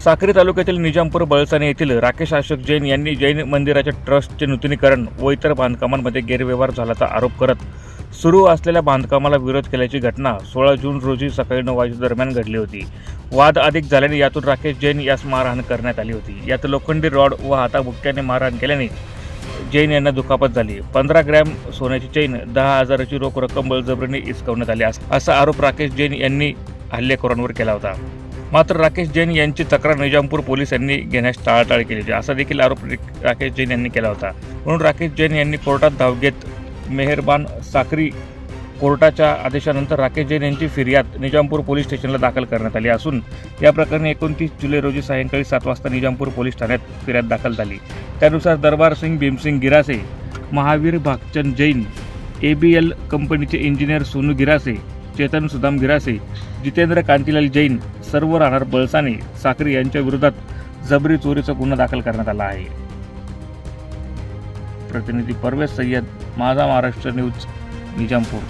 साक्री तालुक्यातील निजामपूर बळसाने येथील राकेश अशोक जैन यांनी जैन मंदिराच्या ट्रस्टचे नूतनीकरण व इतर बांधकामांमध्ये गैरव्यवहार झाल्याचा आरोप करत सुरू असलेल्या बांधकामाला विरोध केल्याची घटना सोळा जून रोजी सकाळी नऊ वाजे दरम्यान घडली होती. वाद अधिक झाल्याने यातून राकेश जैन यास मारहाण करण्यात आली होती. यात लोखंडी रॉड व हाताबुक्क्याने मारहाण केल्याने जैन यांना दुखापत झाली. पंधरा ग्रॅम सोन्याची चैन दहा हजाराची रोख रक्कम बळजबरीने हिसकवण्यात आली असा आरोप राकेश जैन यांनी हल्लेखोरांवर केला होता. मात्र राकेश जैन यांची तक्रार निजामपूर पोलिसांनी घेण्यास टाळाटाळ केली होती. असा देखील आरोप राकेश जैन यांनी केला होता. म्हणून राकेश जैन यांनी कोर्टात धाव घेत मेहरबान साखरी कोर्टाच्या आदेशानंतर राकेश जैन यांची फिर्याद निजामपूर पोलीस स्टेशनला दाखल करण्यात आली असून या प्रकरणी एकोणतीस जुलै रोजी सायंकाळी सात वाजता निजामपूर पोलीस ठाण्यात फिर्याद दाखल झाली. त्यानुसार Darbar Singh Bhimsing Girase Mahavir Bhagchand Jain A B L कंपनीचे इंजिनियर सोनू गिरासे चेतन सुदाम गिरासे जितेंद्र कांतीलाल जैन सर्व राहणार बळसाने साखरे यांच्या विरोधात जबरी चोरीचा गुन्हा दाखल करण्यात आला आहे. प्रतिनिधी परवेज सय्यद माझा महाराष्ट्र न्यूज निजामपूर.